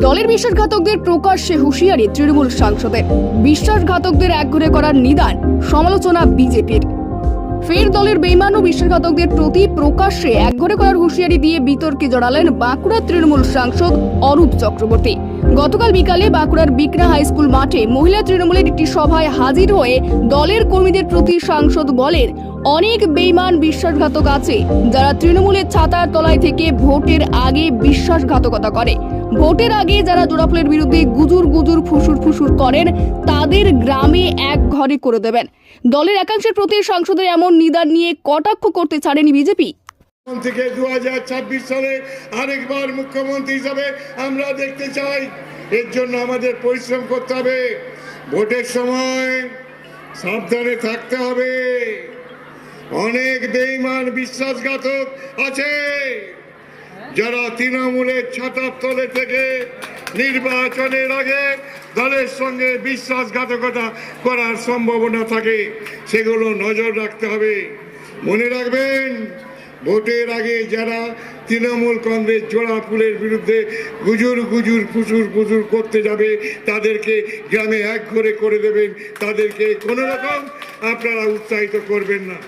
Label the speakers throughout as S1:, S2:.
S1: দলের বিশ্বাসঘাতকদের প্রকাশ্যে হুঁশিয়ারি তৃণমূল সাংসদের। বিশ্বাসঘাতকদের একঘরে করার নিদান সমালোচনা বিজেপির। ফের দলের বেইমান ও বিশ্বাসঘাতকদের প্রতি প্রকাশ্যে একঘরে করার হুঁশিয়ারি দিয়ে বিতর্কে জড়ালেন বাঁকুড়া তৃণমূল সাংসদ অরূপ চক্রবর্তী। গতকাল বিকালে বাঁকুড়ার বিকরা হাই স্কুল মাঠে মহিলা তৃণমূলের একটি সভায় হাজির হয়ে দলের কর্মীদের প্রতি সাংসদ বলেন, অনেক বেইমান বিশ্বাসঘাতক আছে যারা তৃণমূলের ছাতার তলায় থেকে ভোটের আগে বিশ্বাসঘাতকতা করে। ভোটের আগে যারা জোড়াফুলের বিরুদ্ধে গুজুর গুজুর ফুসুর ফুসুর করেন, তাদের গ্রামে এক ঘরে করে দেবেন। দলের একাংশের প্রতি সাংসদের এমন নিদান নিয়ে কটাক্ষ করতে ছাড়েনি বিজেপি।
S2: থেকে দু সালে আরেকবার মুখ্যমন্ত্রী হিসাবে আমরা দেখতে চাই, এর জন্য আমাদের পরিশ্রম করতে হবে। ভোটের সময় সাবধানে থাকতে হবে। অনেক বেইমান বিশ্বাসঘাতক আছে। যারা তৃণমূলের ছাতার তলে থেকে নির্বাচনের আগে দলের সঙ্গে বিশ্বাসঘাতকতা করার সম্ভাবনা থাকে, সেগুলো নজর রাখতে হবে। মনে রাখবেন, ভোটের আগে যারা তৃণমূল কংগ্রেস জোড়া ফুলের বিরুদ্ধে গুজুর গুজুর ফুসুর ফুসুর করতে যাবে, তাদেরকে গ্রামে এক করে করে দেবেন, তাদেরকে কোনো রকম আপনারা উৎসাহিত করবেন না।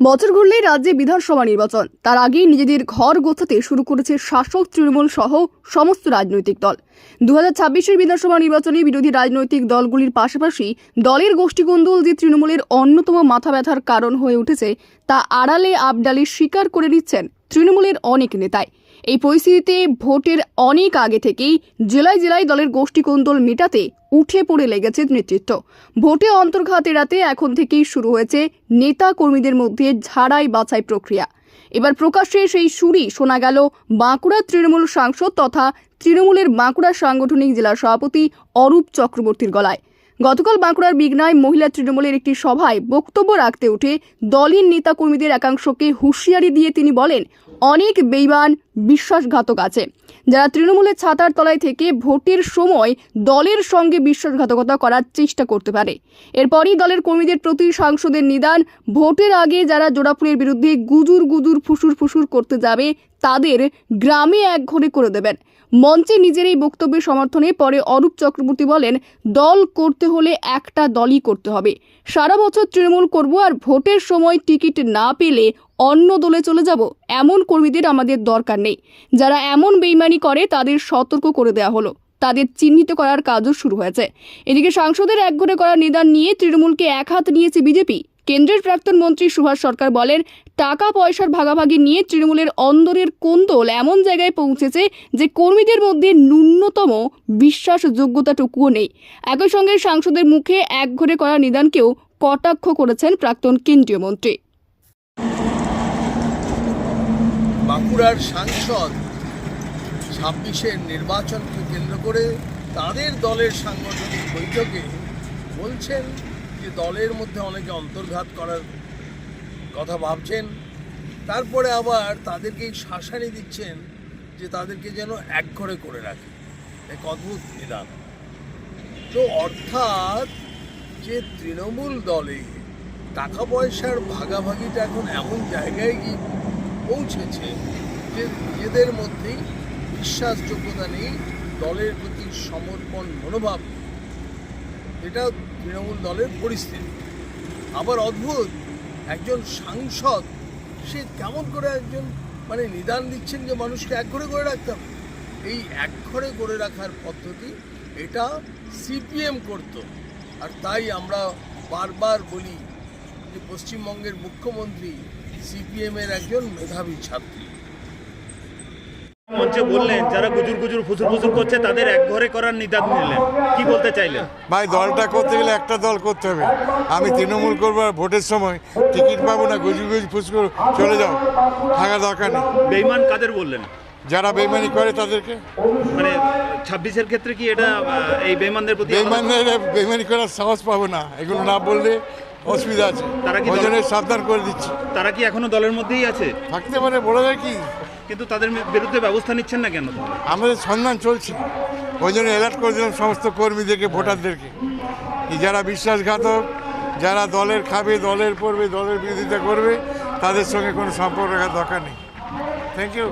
S1: বছর ঘুরলেই রাজ্যে বিধানসভা নির্বাচন। তার আগেই নিজেদের ঘর গোছাতে শুরু করেছে শাসক তৃণমূল সহ সমস্ত রাজনৈতিক দল। দু হাজার বিধানসভা নির্বাচনে বিরোধী রাজনৈতিক দলগুলির পাশাপাশি দলের গোষ্ঠীকন্দল যে তৃণমূলের অন্যতম মাথা ব্যথার কারণ হয়ে উঠেছে, তা আড়ালে আবডালে স্বীকার করে নিচ্ছেন তৃণমূলের অনেক নেতাই। এই পরিস্থিতিতে ভোটের অনেক আগে থেকেই জেলায় জেলায় দলের গোষ্ঠীকন্দল মেটাতে উঠে পড়ে লেগেছে নেতৃত্ব। ভোটে অন্তর্ঘাত এড়াতে এখন থেকেই শুরু হয়েছে নেতা কর্মীদের মধ্যে ঝাড়াই বাছাই প্রক্রিয়া। এবার প্রকাশ্যে সেই সুরই শোনা গেল বাঁকুড়া তৃণমূল সাংসদ তথা তৃণমূলের বাঁকুড়া সাংগঠনিক জেলা সভাপতি অরূপ চক্রবর্তীর গলায়। গতকাল বাঁকুড়ার বিঘ্নায় মহিলা তৃণমূলের একটি সভায় বক্তব্য রাখতে উঠে দলের নেতাকর্মীদের একাংশকে হুঁশিয়ারি দিয়ে তিনি বলেন অনেক বেইমান বিশ্বাসঘাতক আছে। যারা তৃণমূলের ছাতার তলায় থেকে ভোটের সময় দলের সঙ্গে বিশ্বাসঘাতকতা করার চেষ্টা করতে পারে। এরপরই দলের কর্মীদের প্রতি সাংসদের নিদান, ভোটের আগে যারা জোড়াফুলের বিরুদ্ধে গুজুর গুজুর ফুসুর ফুসুর করতে যাবে, তাদের গ্রামে এক ঘরে করে দেবেন। মঞ্চে নিজের এই বক্তব্যের সমর্থনে পরে অরূপ চক্রবর্তী বলেন, দল করতে হলে একটা দলই করতে হবে। সারা বছর তৃণমূল করব আর ভোটের সময় টিকিট না পেলে অন্য দলে চলে যাব, এমন কর্মীদের আমাদের দরকার নেই। যারা এমন বেইমানি করে, তাদের সতর্ক করে দেওয়া হলো। তাদের চিহ্নিত করার কাজও শুরু হয়েছে। এদিকে সাংসদের একঘরে করার নিদান নিয়ে তৃণমূলকে এক হাত নিয়েছে বিজেপি। কেন্দ্রের প্রাক্তন মন্ত্রী সুভাষ সরকার বলেন টাকা পয়সার ভাগাভাগি নিয়ে তৃণমূলের অন্দরের কোন্দল এমন জায়গায় পৌঁছেছে যে কর্মীদের মধ্যে ন্যূনতম বিশ্বাসযোগ্যতাটুকুও নেই। একই সঙ্গে সাংসদের মুখে একঘরে করা নিদানকেও কটাক্ষ করেছেন প্রাক্তন কেন্দ্রীয় মন্ত্রী।
S3: বাঁকুড়ার সাংসদ ছাব্বিশের নির্বাচনকে কেন্দ্র করে তাদের দলের সাংগঠনিক বৈঠকে বলছেন যে দলের মধ্যে অনেকে অন্তর্ঘাত করার কথা ভাবছেন। তারপরে আবার তাদেরকে শাসানি দিচ্ছেন যে তাদেরকে যেন একঘরে করে রাখে। এক অদ্ভুত নিদান। তো অর্থাৎ যে তৃণমূল দলে টাকা পয়সার ভাগাভাগিটা এখন এমন জায়গায় গিয়ে পৌঁছেছে যে নিজেদের মধ্যেই বিশ্বাসযোগ্যতা নেই, দলের প্রতি সমর্পণ মনোভাব। এটা তৃণমূল দলের পরিস্থিতি। আবার অদ্ভুত, একজন সাংসদ, সে কেমন করে একজন মানে নিদান দিচ্ছেন যে মানুষকে এক ঘরে করে রাখতে হবে? এই এক ঘরে করে রাখার পদ্ধতি, এটা সিপিএম করতো। আর তাই আমরা বারবার বলি যে পশ্চিমবঙ্গের মুখ্যমন্ত্রী সিপিএমের একজন মেধাবী ছাত্রী।
S4: মঞ্চে বললেন যারা গুজুর গুজুর ফুসুর ফুসুর করছে তাদের এক ঘরে করার নিদান নিলেন কি বলতে চাইলেন?
S2: ভাই দলটা করতে গেলে একটা দল করতে হবে। আমি তৃণমূল করব আর ভোটের সময় টিকিট পাবো না গুজু গুজু ফুসকুর চলে যাও। থাকার দরকার নেই।
S4: বেইমান কাদের বললেন?
S2: যারা বেইমানি করে তাদেরকে।
S4: মানে ছাব্বিশের ক্ষেত্রে কি এটা এই বেইমানদের প্রতি
S2: বেইমানের বেইমানি করার সাহস পাবো না। এগুলো না বললে অসুবিধা আছে।
S4: তারা কি
S2: ওই জন্য সাবধান করে দিচ্ছি।
S4: তারা কি এখনও দলের মধ্যেই আছে?
S2: থাকতে পারে বলা যায় কি?
S4: কিন্তু তাদের বিরুদ্ধে ব্যবস্থা নিচ্ছেন না কেন?
S2: আমাদের সন্ধান চলছে। ওই জন্য অ্যালার্ট করে দিলাম সমস্ত কর্মীদেরকে ভোটারদেরকে। যারা বিশ্বাসঘাতক যারা দলের খাবে দলের পড়বে দলের বিরোধিতা করবে তাদের সঙ্গে কোনো সম্পর্ক রাখার দরকার নেই। Thank you